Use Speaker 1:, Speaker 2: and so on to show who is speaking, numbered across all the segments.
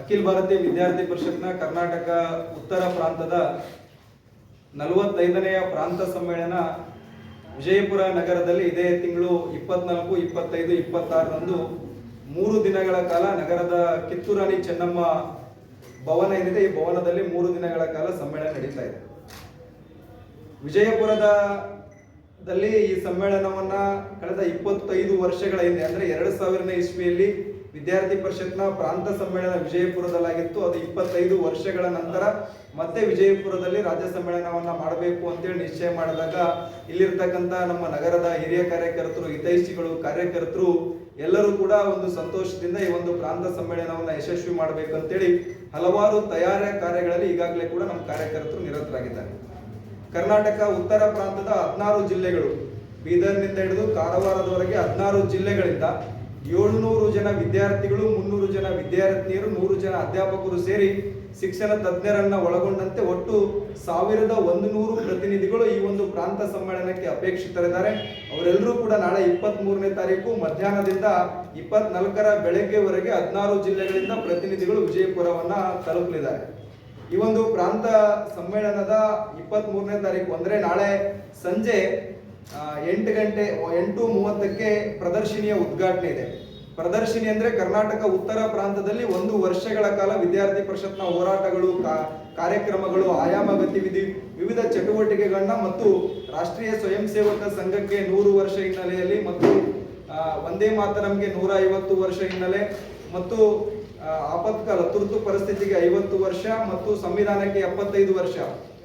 Speaker 1: ಅಖಿಲ ಭಾರತೀಯ ವಿದ್ಯಾರ್ಥಿ ಪರಿಷತ್ನ ಕರ್ನಾಟಕ ಉತ್ತರ ಪ್ರಾಂತದ ನಲವತ್ತೈದನೆಯ ಪ್ರಾಂತ ಸಮ್ಮೇಳನ ವಿಜಯಪುರ ನಗರದಲ್ಲಿ ಇದೇ ತಿಂಗಳು ಇಪ್ಪತ್ನಾಲ್ಕು, ಇಪ್ಪತ್ತೈದು, ಇಪ್ಪತ್ತಾರರಂದು ಮೂರು ದಿನಗಳ ಕಾಲ ನಗರದ ಕಿತ್ತೂರಾಣಿ ಚೆನ್ನಮ್ಮ ಭವನ ಏನಿದೆ, ಈ ಭವನದಲ್ಲಿ ಮೂರು ದಿನಗಳ ಕಾಲ ಸಮ್ಮೇಳನ ನಡೀತಾ ಇದೆ. ವಿಜಯಪುರದ ದಲ್ಲಿ ಈ ಸಮ್ಮೇಳನವನ್ನ ಕಳೆದ ಇಪ್ಪತ್ತೈದು ವರ್ಷಗಳ ಹಿಂದೆ, ಅಂದ್ರೆ ಎರಡು ಸಾವಿರನೇ ಇಸ್ವಿಯಲ್ಲಿ ವಿದ್ಯಾರ್ಥಿ ಪರಿಷತ್ನ ಪ್ರಾಂತ ಸಮ್ಮೇಳನ ವಿಜಯಪುರದಲ್ಲಾಗಿತ್ತು. ಅದು ಇಪ್ಪತ್ತೈದು ವರ್ಷಗಳ ನಂತರ ಮತ್ತೆ ವಿಜಯಪುರದಲ್ಲಿ ರಾಜ್ಯ ಸಮ್ಮೇಳನವನ್ನ ಮಾಡಬೇಕು ಅಂತೇಳಿ ನಿಶ್ಚಯ ಮಾಡಿದಾಗ ಇಲ್ಲಿರ್ತಕ್ಕಂಥ ನಮ್ಮ ನಗರದ ಹಿರಿಯ ಕಾರ್ಯಕರ್ತರು, ಹಿತೈಷಿಗಳು, ಕಾರ್ಯಕರ್ತರು ಎಲ್ಲರೂ ಕೂಡ ಒಂದು ಸಂತೋಷದಿಂದ ಈ ಒಂದು ಪ್ರಾಂತ ಸಮ್ಮೇಳನವನ್ನ ಯಶಸ್ವಿ ಮಾಡಬೇಕು ಅಂತೇಳಿ ಹಲವಾರು ತಯಾರಿ ಕಾರ್ಯಗಳಲ್ಲಿ ಈಗಾಗಲೇ ಕೂಡ ನಮ್ಮ ಕಾರ್ಯಕರ್ತರು ನಿರತರಾಗಿದ್ದಾರೆ. ಕರ್ನಾಟಕ, ಉತ್ತರ ಪ್ರಾಂತದ ಹದಿನಾರು ಜಿಲ್ಲೆಗಳು ಬೀದರ್ನಿಂದ ಹಿಡಿದು ಕಾರವಾರದವರೆಗೆ ಹದಿನಾರು ಜಿಲ್ಲೆಗಳಿಂದ ಏಳ್ನೂರು ಜನ ವಿದ್ಯಾರ್ಥಿಗಳು, ಮುನ್ನೂರು ಜನ ವಿದ್ಯಾರ್ಥಿನಿಯರು, ನೂರು ಜನ ಅಧ್ಯಾಪಕರು ಸೇರಿ ಶಿಕ್ಷಣ ತಜ್ಞರನ್ನ ಒಳಗೊಂಡಂತೆ ಒಟ್ಟು ಸಾವಿರದ ಒಂದು ನೂರು ಪ್ರತಿನಿಧಿಗಳು ಈ ಒಂದು ಪ್ರಾಂತ ಸಮ್ಮೇಳನಕ್ಕೆ ಅಪೇಕ್ಷಿತರಿದ್ದಾರೆ. ಅವರೆಲ್ಲರೂ ಕೂಡ ನಾಳೆ ಇಪ್ಪತ್ತ್ ಮೂರನೇ ತಾರೀಕು ಮಧ್ಯಾಹ್ನದಿಂದ ಇಪ್ಪತ್ನಾಲ್ಕರ ಬೆಳಗ್ಗೆವರೆಗೆ ಹದಿನಾರು ಜಿಲ್ಲೆಗಳಿಂದ ಪ್ರತಿನಿಧಿಗಳು ವಿಜಯಪುರವನ್ನ ತಲುಪಲಿದ್ದಾರೆ. ಈ ಒಂದು ಪ್ರಾಂತ ಸಮ್ಮೇಳನದ ಇಪ್ಪತ್ತ್ ಮೂರನೇ ತಾರೀಕು ಅಂದ್ರೆ ನಾಳೆ ಸಂಜೆ ಎಂಟು ಗಂಟೆ, ಎಂಟು ಮೂವತ್ತಕ್ಕೆ ಪ್ರದರ್ಶನಿಯ ಉದ್ಘಾಟನೆ ಇದೆ. ಪ್ರದರ್ಶನಿ ಅಂದ್ರೆ ಕರ್ನಾಟಕ ಉತ್ತರ ಪ್ರಾಂತದಲ್ಲಿ ಒಂದು ವರ್ಷಗಳ ಕಾಲ ವಿದ್ಯಾರ್ಥಿ ಪರಿಷತ್ನ ಹೋರಾಟಗಳು ಕಾರ್ಯಕ್ರಮಗಳು, ಆಯಾಮ ಗತಿವಿಧಿ, ವಿವಿಧ ಚಟುವಟಿಕೆಗಳನ್ನ ಮತ್ತು ರಾಷ್ಟ್ರೀಯ ಸ್ವಯಂ ಸೇವಕ ಸಂಘಕ್ಕೆ ನೂರು ವರ್ಷ ಹಿನ್ನೆಲೆಯಲ್ಲಿ ಮತ್ತು ವಂದೇ ಮಾತರಂಗೆ ನೂರ ಐವತ್ತು ವರ್ಷ ಹಿನ್ನೆಲೆ ಮತ್ತು ಆಪತ್ಕಾಲ, ತುರ್ತು ಪರಿಸ್ಥಿತಿಗೆ ಐವತ್ತು ವರ್ಷ ಮತ್ತು ಸಂವಿಧಾನಕ್ಕೆ ಎಪ್ಪತ್ತೈದು ವರ್ಷ.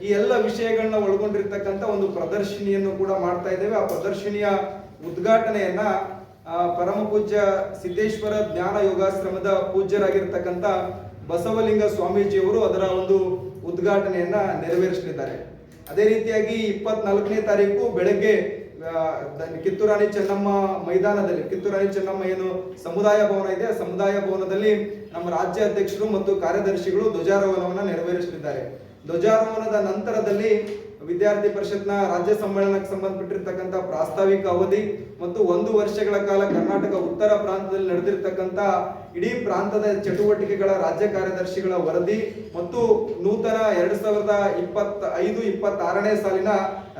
Speaker 1: ಈ ಎಲ್ಲ ವಿಷಯಗಳನ್ನ ಒಳಗೊಂಡಿರ್ತಕ್ಕಂಥ ಒಂದು ಪ್ರದರ್ಶನಿಯನ್ನು ಕೂಡ ಮಾಡ್ತಾ ಇದ್ದೇವೆ. ಆ ಪ್ರದರ್ಶನಿಯ ಉದ್ಘಾಟನೆಯನ್ನ ಪರಮ ಪೂಜ್ಯ ಸಿದ್ದೇಶ್ವರ ಜ್ಞಾನ ಯೋಗಾಶ್ರಮದ ಪೂಜ್ಯರಾಗಿರ್ತಕ್ಕಂಥ ಬಸವಲಿಂಗ ಸ್ವಾಮೀಜಿಯವರು ಅದರ ಒಂದು ಉದ್ಘಾಟನೆಯನ್ನ ನೆರವೇರಿಸಲಿದ್ದಾರೆ. ಅದೇ ರೀತಿಯಾಗಿ ಇಪ್ಪತ್ನಾಲ್ಕನೇ ತಾರೀಕು ಬೆಳಗ್ಗೆ ಕಿತ್ತೂರಾಣಿ ಚೆನ್ನಮ್ಮ ಮೈದಾನದಲ್ಲಿ, ಕಿತ್ತೂರಾಣಿ ಚೆನ್ನಮ್ಮ ಏನು ಸಮುದಾಯ ಭವನ ಇದೆ ಸಮುದಾಯ ಭವನದಲ್ಲಿ ನಮ್ಮ ರಾಜ್ಯ ಅಧ್ಯಕ್ಷರು ಮತ್ತು ಕಾರ್ಯದರ್ಶಿಗಳು ಧ್ವಜಾರೋಹಣವನ್ನ ನೆರವೇರಿಸಲಿದ್ದಾರೆ. ಧ್ವಜಾರೋಹಣದ ನಂತರದಲ್ಲಿ ವಿದ್ಯಾರ್ಥಿ ಪರಿಷತ್ನ ರಾಜ್ಯ ಸಮ್ಮೇಳನಕ್ಕೆ ಸಂಬಂಧಪಟ್ಟಿರ್ತಕ್ಕಂಥ ಪ್ರಾಸ್ತಾವಿಕ ಅವಧಿ ಮತ್ತು ಒಂದು ವರ್ಷಗಳ ಕಾಲ ಕರ್ನಾಟಕ ಉತ್ತರ ಪ್ರಾಂತದಲ್ಲಿ ನಡೆದಿರ್ತಕ್ಕಂಥ ಇಡೀ ಪ್ರಾಂತದ ಚಟುವಟಿಕೆಗಳ ರಾಜ್ಯ ಕಾರ್ಯದರ್ಶಿಗಳ ವರದಿ ಮತ್ತು ನೂತನ ಎರಡು ಸಾವಿರದ ಇಪ್ಪತ್ತ ಐದು ಇಪ್ಪತ್ತಾರನೇ ಸಾಲಿನ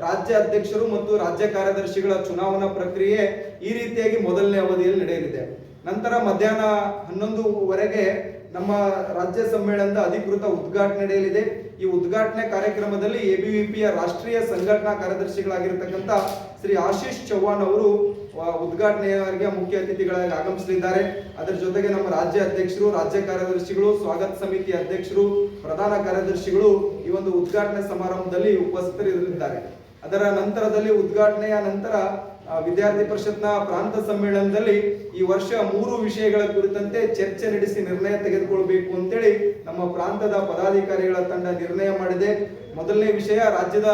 Speaker 1: ರಾಜ್ಯ ಅಧ್ಯಕ್ಷರು ಮತ್ತು ರಾಜ್ಯ ಕಾರ್ಯದರ್ಶಿಗಳ ಚುನಾವಣಾ ಪ್ರಕ್ರಿಯೆ ಈ ರೀತಿಯಾಗಿ ಮೊದಲನೇ ಅವಧಿಯಲ್ಲಿ ನಡೆಯಲಿದೆ. ನಂತರ ಮಧ್ಯಾಹ್ನ ಹನ್ನೊಂದುವರೆಗೆ ನಮ್ಮ ರಾಜ್ಯ ಸಮ್ಮೇಳನದ ಅಧಿಕೃತ ಉದ್ಘಾಟನೆ ನಡೆಯಲಿದೆ. ಈ ಉದ್ಘಾಟನೆ ಕಾರ್ಯಕ್ರಮದಲ್ಲಿ ಎಬಿವಿಪಿಯ ರಾಷ್ಟ್ರೀಯ ಸಂಘಟನಾ ಕಾರ್ಯದರ್ಶಿಗಳಾಗಿರ್ತಕ್ಕಂಥ ಶ್ರೀ ಆಶೀಶ್ ಚೌಹಾಣ್ ಅವರು ಉದ್ಘಾಟನೆಯವರಿಗೆ ಮುಖ್ಯ ಅತಿಥಿಗಳಾಗಿ ಆಗಮಿಸಲಿದ್ದಾರೆ. ಅದರ ಜೊತೆಗೆ ನಮ್ಮ ರಾಜ್ಯ ಅಧ್ಯಕ್ಷರು, ರಾಜ್ಯ ಕಾರ್ಯದರ್ಶಿಗಳು, ಸ್ವಾಗತ ಸಮಿತಿ ಅಧ್ಯಕ್ಷರು, ಪ್ರಧಾನ ಕಾರ್ಯದರ್ಶಿಗಳು ಈ ಒಂದು ಉದ್ಘಾಟನೆ ಸಮಾರಂಭದಲ್ಲಿ ಉಪಸ್ಥಿತರಿರಲಿದ್ದಾರೆ. ಅದರ ನಂತರದಲ್ಲಿ ಉದ್ಘಾಟನೆಯ ನಂತರ ವಿದ್ಯಾರ್ಥಿ ಪರಿಷತ್ನ ಪ್ರಾಂತ ಸಮ್ಮೇಳನದಲ್ಲಿ ಈ ವರ್ಷ ಮೂರು ವಿಷಯಗಳ ಕುರಿತಂತೆ ಚರ್ಚೆ ನಡೆಸಿ ನಿರ್ಣಯ ತೆಗೆದುಕೊಳ್ಬೇಕು ಅಂತೇಳಿ ನಮ್ಮ ಪ್ರಾಂತದ ಪದಾಧಿಕಾರಿಗಳ ತಂಡ ನಿರ್ಣಯ ಮಾಡಿದೆ. ಮೊದಲನೇ ವಿಷಯ, ರಾಜ್ಯದ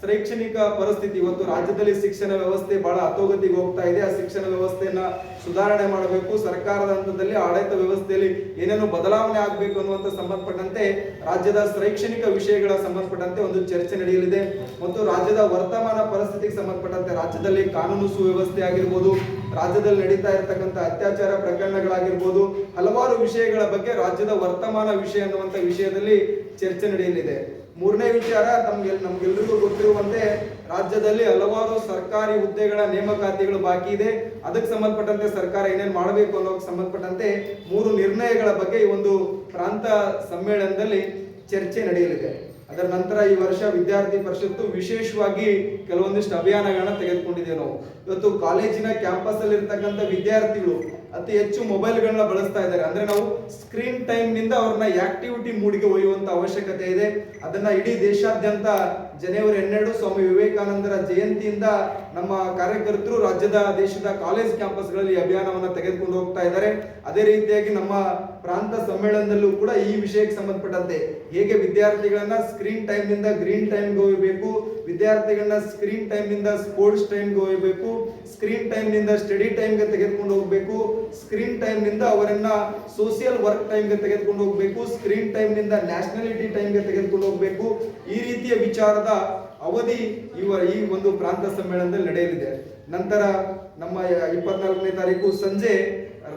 Speaker 1: ಶೈಕ್ಷಣಿಕ ಪರಿಸ್ಥಿತಿ. ಇವತ್ತು ರಾಜ್ಯದಲ್ಲಿ ಶಿಕ್ಷಣ ವ್ಯವಸ್ಥೆ ಬಹಳ ಅತೋಗತಿಗೆ ಹೋಗ್ತಾ ಇದೆ. ಆ ಶಿಕ್ಷಣ ವ್ಯವಸ್ಥೆಯನ್ನ ಸುಧಾರಣೆ ಮಾಡಬೇಕು. ಸರ್ಕಾರದ ಹಂತದಲ್ಲಿ ಆಡಳಿತ ವ್ಯವಸ್ಥೆಯಲ್ಲಿ ಏನೇನು ಬದಲಾವಣೆ ಆಗಬೇಕು ಅನ್ನುವಂತ ಸಂಬಂಧಪಟ್ಟಂತೆ, ರಾಜ್ಯದ ಶೈಕ್ಷಣಿಕ ವಿಷಯಗಳ ಸಂಬಂಧಪಟ್ಟಂತೆ ಒಂದು ಚರ್ಚೆ ನಡೆಯಲಿದೆ. ಮತ್ತು ರಾಜ್ಯದ ವರ್ತಮಾನ ಪರಿಸ್ಥಿತಿಗೆ ಸಂಬಂಧಪಟ್ಟಂತೆ ರಾಜ್ಯದಲ್ಲಿ ಕಾನೂನು ಸುವ್ಯವಸ್ಥೆ ಆಗಿರ್ಬೋದು, ರಾಜ್ಯದಲ್ಲಿ ನಡೀತಾ ಇರತಕ್ಕಂಥ ಅತ್ಯಾಚಾರ ಪ್ರಕರಣಗಳಾಗಿರ್ಬೋದು, ಹಲವಾರು ವಿಷಯಗಳ ಬಗ್ಗೆ ರಾಜ್ಯದ ವರ್ತಮಾನ ವಿಷಯ ಅನ್ನುವಂಥ ವಿಷಯದಲ್ಲಿ ಚರ್ಚೆ ನಡೆಯಲಿದೆ. ಮೂರನೇ ವಿಚಾರ ತಮ್ಗೆ ನಮ್ಗೆಲ್ರಿಗೂ ಗೊತ್ತಿರುವಂತೆ ರಾಜ್ಯದಲ್ಲಿ ಹಲವಾರು ಸರ್ಕಾರಿ ಹುದ್ದೆಗಳ ನೇಮಕಾತಿಗಳು ಬಾಕಿ ಇದೆ. ಅದಕ್ಕೆ ಸಂಬಂಧಪಟ್ಟಂತೆ ಸರ್ಕಾರ ಏನೇನು ಮಾಡಬೇಕು ಅನ್ನೋಕ್ಕೆ ಸಂಬಂಧಪಟ್ಟಂತೆ ಮೂರು ನಿರ್ಣಯಗಳ ಬಗ್ಗೆ ಈ ಒಂದು ಪ್ರಾಂತ ಸಮ್ಮೇಳನದಲ್ಲಿ ಚರ್ಚೆ ನಡೆಯಲಿದೆ. ಅದರ ನಂತರ ಈ ವರ್ಷ ವಿದ್ಯಾರ್ಥಿ ಪರಿಷತ್ತು ವಿಶೇಷವಾಗಿ ಕೆಲವೊಂದಿಷ್ಟು ಅಭಿಯಾನಗಳನ್ನ ತೆಗೆದುಕೊಂಡಿದ್ದೇವೆ ನಾವು. ಇವತ್ತು ಕಾಲೇಜಿನ ಕ್ಯಾಂಪಸ್ ಅಲ್ಲಿ ಇರ್ತಕ್ಕಂಥ ವಿದ್ಯಾರ್ಥಿಗಳು ಅತಿ ಹೆಚ್ಚು ಮೊಬೈಲ್ಗಳನ್ನ ಬಳಸ್ತಾ ಇದ್ದಾರೆ. ಅಂದ್ರೆ ನಾವು ಸ್ಕ್ರೀನ್ ಟೈಮ್ನಿಂದ ಅವ್ರನ್ನ ಆಕ್ಟಿವಿಟಿ ಮೂಡಿಗೆ ಒಯ್ಯುವಂತ ಅವಶ್ಯಕತೆ ಇದೆ. ಅದನ್ನ ಇಡೀ ದೇಶಾದ್ಯಂತ ಜನವರಿ ಹನ್ನೆರಡು ಸ್ವಾಮಿ ವಿವೇಕಾನಂದರ ಜಯಂತಿಯಿಂದ ನಮ್ಮ ಕಾರ್ಯಕರ್ತರು ರಾಜ್ಯದ ದೇಶದ ಕಾಲೇಜ್ ಕ್ಯಾಂಪಸ್ಗಳಲ್ಲಿ ಅಭಿಯಾನವನ್ನು ತೆಗೆದುಕೊಂಡು ಹೋಗ್ತಾ ಇದ್ದಾರೆ. ಅದೇ ರೀತಿಯಾಗಿ ನಮ್ಮ ಪ್ರಾಂತ ಸಮ್ಮೇಳನದಲ್ಲೂ ಕೂಡ ಈ ವಿಷಯಕ್ಕೆ ಸಂಬಂಧಪಟ್ಟಂತೆ ಹೇಗೆ ವಿದ್ಯಾರ್ಥಿಗಳನ್ನ ಸ್ಕ್ರೀನ್ ಟೈಮ್ನಿಂದ ಗ್ರೀನ್ ಟೈಮ್ಗೆ ಒಯ್ಯಬೇಕು ವಿದ್ಯಾರ್ಥಿಗಳನ್ನ ಸ್ಕ್ರೀನ್ ಟೈಮ್ನಿಂದ ಸ್ಪೋರ್ಟ್ಸ್ ಟೈಮ್ಗೆ ಹೋಗಬೇಕು ಸ್ಕ್ರೀನ್ ಟೈಮ್ನಿಂದ ಸ್ಟಡಿ ಟೈಮ್ಗೆ ತೆಗೆದುಕೊಂಡು ಹೋಗಬೇಕು ಸ್ಕ್ರೀನ್ ಟೈಮ್ನಿಂದ ಅವರನ್ನ ಸೋಷಿಯಲ್ ವರ್ಕ್ ಟೈಮ್ಗೆ ತೆಗೆದುಕೊಂಡು ಹೋಗಬೇಕು ಸ್ಕ್ರೀನ್ ಟೈಮ್ನಿಂದ ನ್ಯಾಷನಾಲಿಟಿ ಟೈಮ್ಗೆ ತೆಗೆದುಕೊಂಡು ಹೋಗಬೇಕು. ಈ ರೀತಿಯ ವಿಚಾರದ ಅವಧಿ ಇವ ಈ ಒಂದು ಪ್ರಾಂತ ಸಮ್ಮೇಳನದಲ್ಲಿ ನಡೆಯಲಿದೆ. ನಂತರ ನಮ್ಮ ಇಪ್ಪತ್ನಾಲ್ಕನೇ ತಾರೀಕು ಸಂಜೆ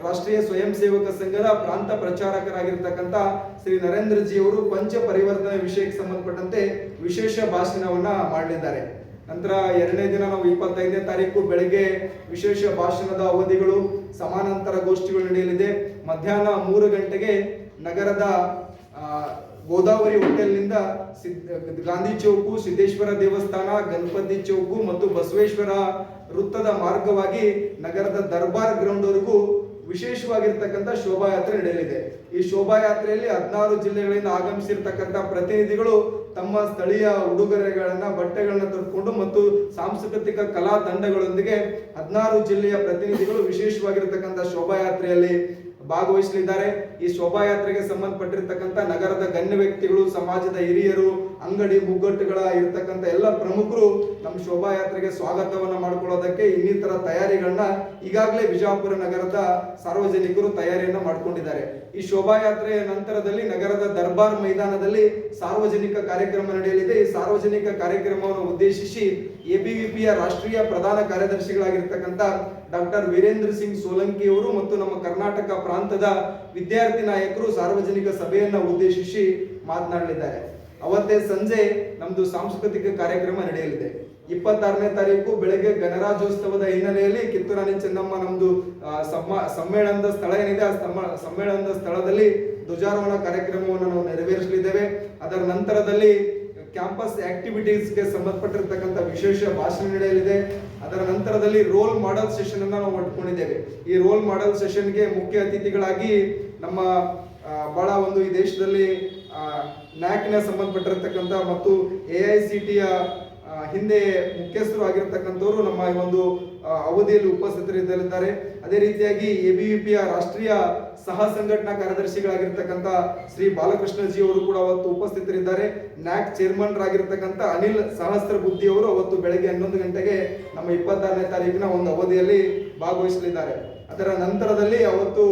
Speaker 1: ರಾಷ್ಟ್ರೀಯ ಸ್ವಯಂ ಸೇವಕ ಸಂಘದ ಪ್ರಾಂತ ಪ್ರಚಾರಕರಾಗಿರ್ತಕ್ಕಂಥ ಶ್ರೀ ನರೇಂದ್ರ ಜಿ ಅವರು ಪಂಚ ಪರಿವರ್ತನೆ ವಿಷಯಕ್ಕೆ ಸಂಬಂಧಪಟ್ಟಂತೆ ವಿಶೇಷ ಭಾಷಣವನ್ನ ಮಾಡಲಿದ್ದಾರೆ. ನಂತರ ಎರಡನೇ ದಿನ ನಾವು ಇಪ್ಪತ್ತೈದನೇ ತಾರೀಕು ಬೆಳಗ್ಗೆ ವಿಶೇಷ ಭಾಷಣದ ಅವಧಿಗಳು, ಸಮಾನಾಂತರ ಗೋಷ್ಠಿಗಳು ನಡೆಯಲಿದೆ. ಮಧ್ಯಾಹ್ನ ಮೂರು ಗಂಟೆಗೆ ನಗರದ ಗೋದಾವರಿ ಹೋಟೆಲ್ನಿಂದ ಗಾಂಧಿ ಚೌಕು, ಸಿದ್ದೇಶ್ವರ ದೇವಸ್ಥಾನ, ಗಣಪತಿ ಚೌಕು ಮತ್ತು ಬಸವೇಶ್ವರ ವೃತ್ತದ ಮಾರ್ಗವಾಗಿ ನಗರದ ದರ್ಬಾರ್ ಗ್ರೌಂಡ್ ವರೆಗೂ ವಿಶೇಷವಾಗಿರ್ತಕ್ಕಂಥ ಶೋಭಾಯಾತ್ರೆ ನಡೆಯಲಿದೆ. ಈ ಶೋಭಾಯಾತ್ರೆಯಲ್ಲಿ ಹದಿನಾರು ಜಿಲ್ಲೆಗಳಿಂದ ಆಗಮಿಸಿರ್ತಕ್ಕಂಥ ಪ್ರತಿನಿಧಿಗಳು ತಮ್ಮ ಸ್ಥಳೀಯ ಉಡುಗೊರೆಗಳನ್ನ, ಬಟ್ಟೆಗಳನ್ನ ತರಿಸಿಕೊಂಡು ಮತ್ತು ಸಾಂಸ್ಕೃತಿಕ ಕಲಾ ತಂಡಗಳೊಂದಿಗೆ ಹದಿನಾರು ಜಿಲ್ಲೆಯ ಪ್ರತಿನಿಧಿಗಳು ವಿಶೇಷವಾಗಿರ್ತಕ್ಕಂಥ ಶೋಭಾಯಾತ್ರೆಯಲ್ಲಿ ಭಾಗವಹಿಸಲಿದ್ದಾರೆ. ಈ ಶೋಭಾಯಾತ್ರೆಗೆ ಸಂಬಂಧಪಟ್ಟಿರ್ತಕ್ಕಂಥ ನಗರದ ಗಣ್ಯ ವ್ಯಕ್ತಿಗಳು, ಸಮಾಜದ ಹಿರಿಯರು, ಅಂಗಡಿ ಮುಗ್ಗಟ್ಟುಗಳ ಇರ್ತಕ್ಕಂಥ ಎಲ್ಲ ಪ್ರಮುಖರು ನಮ್ಮ ಶೋಭಾಯಾತ್ರೆಗೆ ಸ್ವಾಗತವನ್ನು ಮಾಡಿಕೊಳ್ಳೋದಕ್ಕೆ ಇನ್ನಿತರ ತಯಾರಿಗಳನ್ನ ಈಗಾಗಲೇ ಬಿಜಾಪುರ ನಗರದ ಸಾರ್ವಜನಿಕರು ತಯಾರಿಯನ್ನ ಮಾಡಿಕೊಂಡಿದ್ದಾರೆ. ಈ ಶೋಭಾಯಾತ್ರೆಯ ನಂತರದಲ್ಲಿ ನಗರದ ದರ್ಬಾರ್ ಮೈದಾನದಲ್ಲಿ ಸಾರ್ವಜನಿಕ ಕಾರ್ಯಕ್ರಮ ನಡೆಯಲಿದೆ. ಈ ಸಾರ್ವಜನಿಕ ಕಾರ್ಯಕ್ರಮವನ್ನು ಉದ್ದೇಶಿಸಿ ಎಬಿವಿಪಿಯ ರಾಷ್ಟ್ರೀಯ ಪ್ರಧಾನ ಕಾರ್ಯದರ್ಶಿಗಳಾಗಿರ್ತಕ್ಕಂಥ ಡಾಕ್ಟರ್ ವೀರೇಂದ್ರ ಸಿಂಗ್ ಸೋಲಂಕಿ ಅವರು ಮತ್ತು ನಮ್ಮ ಕರ್ನಾಟಕ ಪ್ರಾಂತದ ವಿದ್ಯಾರ್ಥಿ ನಾಯಕರು ಸಾರ್ವಜನಿಕ ಸಭೆಯನ್ನು ಉದ್ದೇಶಿಸಿ ಮಾತನಾಡಲಿದ್ದಾರೆ. ಅವತ್ತೇ ಸಂಜೆ ನಮ್ಮದು ಸಾಂಸ್ಕೃತಿಕ ಕಾರ್ಯಕ್ರಮ ನಡೆಯಲಿದೆ. ಇಪ್ಪತ್ತಾರನೇ ತಾರೀಕು ಬೆಳಗ್ಗೆ ಗಣರಾಜ್ಯೋತ್ಸವದ ಹಿನ್ನೆಲೆಯಲ್ಲಿ ಕಿತ್ತೂರಾಣಿ ಚೆನ್ನಮ್ಮ ನಮ್ಮದು ಸಮ್ಮ- ಸಮ್ಮೇಳನದ ಸ್ಥಳ ಏನಿದೆ, ಆ ಸಮ್ಮ- ಸಮ್ಮೇಳನದ ಸ್ಥಳದಲ್ಲಿ ಧ್ವಜಾರೋಹಣ ಕಾರ್ಯಕ್ರಮವನ್ನು ನಾವು ನೆರವೇರಿಸಲಿದ್ದೇವೆ. ಅದರ ನಂತರದಲ್ಲಿ ಕ್ಯಾಂಪಸ್ ಆಕ್ಟಿವಿಟೀಸ್ಗೆ ಸಂಬಂಧಪಟ್ಟಿರ್ತಕ್ಕಂಥ ವಿಶೇಷ ಭಾಷಣ ನಡೆಯಲಿದೆ. ಅದರ ನಂತರದಲ್ಲಿ ರೋಲ್ ಮಾಡೆಲ್ ಸೆಷನ್ ಅನ್ನ ನಾವು ಇಟ್ಕೊಂಡಿದ್ದೇವೆ ಈ ರೋಲ್ ಮಾಡೆಲ್ ಸೆಷನ್ಗೆ ಮುಖ್ಯ ಅತಿಥಿಗಳಾಗಿ ನಮ್ಮ ಬಹಳ ಒಂದು ಈ ದೇಶದಲ್ಲಿ ನ್ಯಾಕ್ನ ಸಂಬಂಧಪಟ್ಟಿರತಕ್ಕಂಥ ಮತ್ತು ಎ ಐ ಸಿ ಟಿಯ ಹಿಂದೆ ಮುಖ್ಯಸ್ಥರು ಆಗಿರತಕ್ಕಂಥವರು ನಮ್ಮ ಈ ಒಂದು ಅವಧಿಯಲ್ಲಿ ಉಪಸ್ಥಿತರಿದ್ದಾರೆ ಅದೇ ರೀತಿಯಾಗಿ ಎಬಿವಿಪಿಯ ರಾಷ್ಟ್ರೀಯ ಸಹ ಸಂಘಟನಾ ಕಾರ್ಯದರ್ಶಿಗಳಾಗಿರ್ತಕ್ಕಂಥ ಶ್ರೀ ಬಾಲಕೃಷ್ಣಜಿ ಅವರು ಕೂಡ ಅವತ್ತು ಉಪಸ್ಥಿತರಿದ್ದಾರೆ. ನ್ಯಾಕ್ ಚೇರ್ಮನ್ ಆಗಿರ್ತಕ್ಕಂಥ ಅನಿಲ್ ಸಹಸ್ರ ಬುದ್ಧಿ ಅವರು ಅವತ್ತು ಬೆಳಗ್ಗೆ ಹನ್ನೊಂದು ಗಂಟೆಗೆ ನಮ್ಮ ಇಪ್ಪತ್ತಾರನೇ ತಾರೀಕಿನ ಒಂದು ಅವಧಿಯಲ್ಲಿ ಭಾಗವಹಿಸಲಿದ್ದಾರೆ. ಅದರ ನಂತರದಲ್ಲಿ ಅವತ್ತು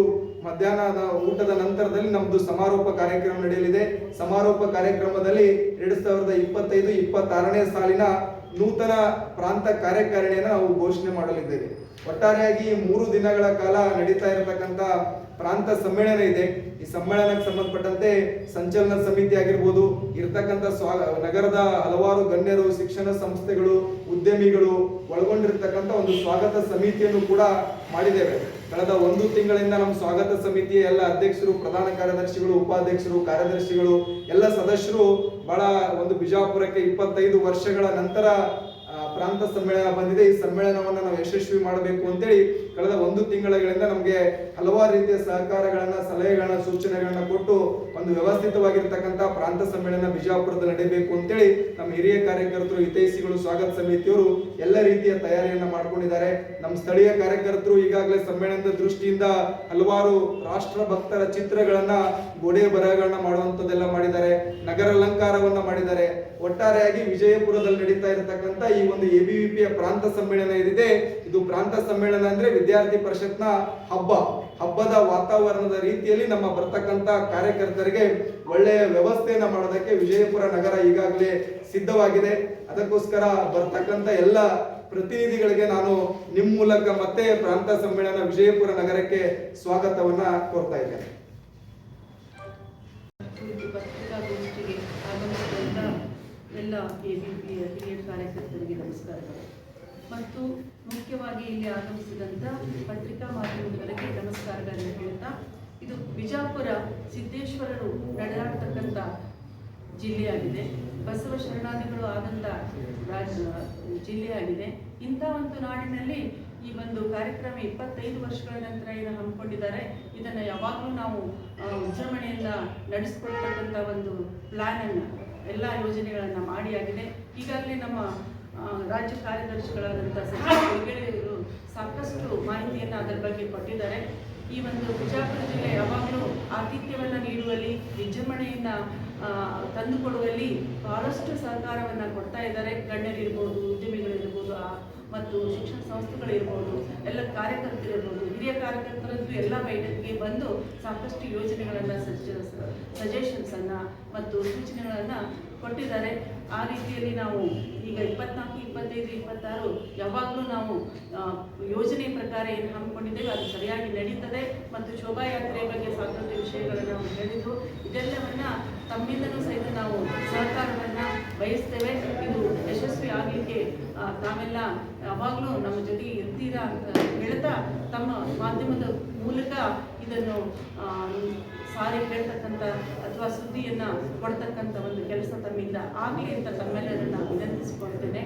Speaker 1: ಮಧ್ಯಾಹ್ನದ ಊಟದ ನಂತರದಲ್ಲಿ ನಮ್ದು ಸಮಾರೋಪ ಕಾರ್ಯಕ್ರಮ ನಡೆಯಲಿದೆ. ಸಮಾರೋಪ ಕಾರ್ಯಕ್ರಮದಲ್ಲಿ ಎರಡ್ ಸಾವಿರದ ಇಪ್ಪತ್ತೈದು, ಇಪ್ಪತ್ತಾರನೇ ಸಾಲಿನ ನೂತನ ಪ್ರಾಂತ ಕಾರ್ಯಕಾರಿಣಿಯನ್ನು ನಾವು ಘೋಷಣೆ ಮಾಡಲಿದ್ದೇವೆ. ಒಟ್ಟಾರೆಯಾಗಿ ಮೂರು ದಿನಗಳ ಕಾಲ ನಡೀತಾ ಇರತಕ್ಕಂಥ ಪ್ರಾಂತ ಸಮ್ಮೇಳನ ಇದೆ. ಈ ಸಮ್ಮೇಳನಕ್ಕೆ ಸಂಬಂಧಪಟ್ಟಂತೆ ಸಂಚಲನ ಸಮಿತಿ ಆಗಿರ್ಬೋದು, ಇರ್ತಕ್ಕಂಥ ಸ್ವಾ, ನಗರದ ಹಲವಾರು ಗಣ್ಯರು, ಶಿಕ್ಷಣ ಸಂಸ್ಥೆಗಳು, ಉದ್ಯಮಿಗಳು ಒಳಗೊಂಡಿರ್ತಕ್ಕಂಥ ಒಂದು ಸ್ವಾಗತ ಸಮಿತಿಯನ್ನು ಕೂಡ ಮಾಡಿದ್ದೇವೆ. ಕಳೆದ ಒಂದು ತಿಂಗಳಿಂದ ನಮ್ಮ ಸ್ವಾಗತ ಸಮಿತಿಯ ಎಲ್ಲ ಅಧ್ಯಕ್ಷರು, ಪ್ರಧಾನ ಕಾರ್ಯದರ್ಶಿಗಳು, ಉಪಾಧ್ಯಕ್ಷರು, ಕಾರ್ಯದರ್ಶಿಗಳು, ಎಲ್ಲ ಸದಸ್ಯರು ಬಹಳ ಒಂದು ಬಿಜಾಪುರಕ್ಕೆ ಇಪ್ಪತ್ತೈದು ವರ್ಷಗಳ ನಂತರ ಪ್ರಾಂತ ಸಮ್ಮೇಳನ ಬಂದಿದೆ. ಈ ಸಮ್ಮೇಳನವನ್ನು ನಾವು ಯಶಸ್ವಿ ಮಾಡಬೇಕು ಅಂತೇಳಿ ಕಳೆದ ಒಂದು ತಿಂಗಳಿಂದ ನಮಗೆ ಹಲವಾರು ರೀತಿಯ ಸಹಕಾರಗಳನ್ನ, ಸಲಹೆಗಳನ್ನ, ಸೂಚನೆಗಳನ್ನ ಕೊಟ್ಟು ಒಂದು ವ್ಯವಸ್ಥಿತವಾಗಿರ್ತಕ್ಕಂಥ ಪ್ರಾಂತ ಸಮ್ಮೇಳನ ಬಿಜಾಪುರದಲ್ಲಿ ನಡೆಯಬೇಕು ಅಂತೇಳಿ ನಮ್ಮ ಹಿರಿಯ ಕಾರ್ಯಕರ್ತರು, ಹಿತೈಷಿಗಳು, ಸ್ವಾಗತ ಸಮಿತಿಯವರು ಎಲ್ಲ ರೀತಿಯ ತಯಾರಿಯನ್ನ ಮಾಡಿಕೊಂಡಿದ್ದಾರೆ. ನಮ್ಮ ಸ್ಥಳೀಯ ಕಾರ್ಯಕರ್ತರು ಈಗಾಗಲೇ ಸಮ್ಮೇಳನದ ದೃಷ್ಟಿಯಿಂದ ಹಲವಾರು ರಾಷ್ಟ್ರ ಭಕ್ತರ ಚಿತ್ರಗಳನ್ನ ಗೋಡೆ ಬರಹಗಳನ್ನ ಮಾಡುವಂಥದ್ದೆಲ್ಲ ಮಾಡಿದ್ದಾರೆ. ನಗರ ಅಲಂಕಾರವನ್ನ ಮಾಡಿದ್ದಾರೆ. ಒಟ್ಟಾರೆಯಾಗಿ ವಿಜಯಪುರದಲ್ಲಿ ನಡೀತಾ ಇರತಕ್ಕಂತ ಈ ಒಂದು ಎಬಿವಿಪಿಯ ಪ್ರಾಂತ ಸಮ್ಮೇಳನ ಏನಿದೆ, ಇದು ಪ್ರಾಂತ ಸಮ್ಮೇಳನ ಅಂದ್ರೆ ವಿದ್ಯಾರ್ಥಿ ಪರಿಷತ್ನ ಹಬ್ಬ. ಹಬ್ಬದ ವಾತಾವರಣದ ರೀತಿಯಲ್ಲಿ ನಮ್ಮ ಬರ್ತಕ್ಕಂತ ಕಾರ್ಯಕರ್ತರಿಗೆ ಒಳ್ಳೆಯ ವ್ಯವಸ್ಥೆಯನ್ನು ಮಾಡೋದಕ್ಕೆ ವಿಜಯಪುರ ನಗರ ಈಗಾಗಲೇ ಸಿದ್ಧವಾಗಿದೆ. ಅದಕ್ಕೋಸ್ಕರ ಬರ್ತಕ್ಕಂತ ಎಲ್ಲ ಪ್ರತಿನಿಧಿಗಳಿಗೆ ನಾನು ನಿಮ್ಮ ಮೂಲಕ ಮತ್ತೆ ಪ್ರಾಂತ ಸಮ್ಮೇಳನ ವಿಜಯಪುರ ನಗರಕ್ಕೆ ಸ್ವಾಗತವನ್ನ ಕೋರ್ತಾ ಇದ್ದೇನೆ.
Speaker 2: ಎಲ್ಲ ಎ ಬಿ ಪಿ ಹಿರಿಯ ಕಾರ್ಯಕರ್ತರಿಗೆ ನಮಸ್ಕಾರಗಳು. ಮತ್ತು ಮುಖ್ಯವಾಗಿ ಇಲ್ಲಿ ಆಗಮಿಸಿದಂಥ ಪತ್ರಿಕಾ ಮಾಧ್ಯಮದವರಿಗೆ ನಮಸ್ಕಾರಗಳನ್ನು ಹೇಳ್ತಾ ಇದು ಬಿಜಾಪುರ ಸಿದ್ದೇಶ್ವರರು ನಡೆದಾಡ್ತಕ್ಕಂಥ ಜಿಲ್ಲೆಯಾಗಿದೆ. ಬಸವ ಶರಣಾದಿಗಳು ಆದಂಥ ರಾಜ, ಜಿಲ್ಲೆಯಾಗಿದೆ. ಇಂಥ ಒಂದು ನಾಡಿನಲ್ಲಿ ಈ ಒಂದು ಕಾರ್ಯಕ್ರಮ ಇಪ್ಪತ್ತೈದು ವರ್ಷಗಳ ನಂತರ ಏನು ಹಮ್ಮಿಕೊಂಡಿದ್ದಾರೆ. ಇದನ್ನು ಯಾವಾಗಲೂ ನಾವು ವಿಜೃಂಭಣೆಯಿಂದ ನಡೆಸ್ಕೊಳ್ತಕ್ಕಂಥ ಒಂದು ಪ್ಲ್ಯಾನನ್ನು ಎಲ್ಲ ಯೋಜನೆಗಳನ್ನು ಮಾಡಿ ಆಗಿದೆ. ಈಗಾಗಲೇ ನಮ್ಮ ರಾಜ್ಯ ಕಾರ್ಯದರ್ಶಿಗಳಾದಂಥ ಸಚಿವರು ಸಾಕಷ್ಟು ಮಾಹಿತಿಯನ್ನು ಅದರ ಬಗ್ಗೆ ಕೊಟ್ಟಿದ್ದಾರೆ. ಈ ಒಂದು ಬಿಜಾಪುರ ಜಿಲ್ಲೆ ಯಾವಾಗಲೂ ಆತಿಥ್ಯವನ್ನು ನೀಡುವಲ್ಲಿ ವಿಜೃಂಭಣೆಯನ್ನು ಆ, ತಂದುಕೊಡುವಲ್ಲಿ ಬಹಳಷ್ಟು ಸಹಕಾರವನ್ನು ಕೊಡ್ತಾ ಇದ್ದಾರೆ. ಗಣ್ಯರಿರ್ಬೋದು, ಉದ್ಯಮಿಗಳಿರ್ಬೋದು ಮತ್ತು ಶಿಕ್ಷಣ ಸಂಸ್ಥೆಗಳಿರ್ಬೋದು, ಎಲ್ಲ ಕಾರ್ಯಕರ್ತರಿರ್ಬೋದು, ಹಿರಿಯ ಕಾರ್ಯಕರ್ತರದ್ದು ಎಲ್ಲ ಬೈಠಕ್ಗೆ ಬಂದು ಸಾಕಷ್ಟು ಯೋಜನೆಗಳನ್ನು ಸಜೆಷನ್ಸನ್ನು ಮತ್ತು ಸೂಚನೆಗಳನ್ನು ಕೊಟ್ಟಿದ್ದಾರೆ. ಆ ರೀತಿಯಲ್ಲಿ ನಾವು ಈಗ ಇಪ್ಪತ್ನಾಲ್ಕು, ಇಪ್ಪತ್ತೈದು, ಇಪ್ಪತ್ತಾರು ಯಾವಾಗಲೂ ನಾವು ಯೋಜನೆ ಪ್ರಕಾರ ಏನು ಹಮ್ಮಿಕೊಂಡಿದ್ದೇವೆ, ಅದು ಸರಿಯಾಗಿ ನಡೀತದೆ. ಮತ್ತು ಶೋಭಾಯಾತ್ರೆ ಬಗ್ಗೆ ಸಾಕಷ್ಟು ವಿಷಯಗಳನ್ನು ನಾವು ಹೇಳಿದ್ದು, ಇದೆಲ್ಲವನ್ನ ತಮ್ಮಿಂದಲೂ ಸಹಿತ ನಾವು ಸಹಕಾರವನ್ನು ಬಯಸ್ತೇವೆ. ಇದು ಯಶಸ್ವಿ ಆಗಲಿಕ್ಕೆ ತಾವೆಲ್ಲ ಯಾವಾಗಲೂ ನಮ್ಮ ಜೊತೆಗೆ ಇರ್ತೀರಾ ಅಂತ ಹೇಳ್ತಾ ತಮ್ಮ ಮಾಧ್ಯಮದ ಮೂಲಕ ಇದನ್ನು ಸಾರಿ ಹೇಳ್ತಕ್ಕಂಥ ಅಥವಾ ಸುದ್ದಿಯನ್ನು ಕೊಡ್ತಕ್ಕಂಥ ಒಂದು ಕೆಲಸ ತಮ್ಮಿಂದ ಆಗಲಿ ಅಂತ ತಮ್ಮೆಲ್ಲರನ್ನ ವಿನಂತಿಸಿಕೊಳ್ತೇನೆ.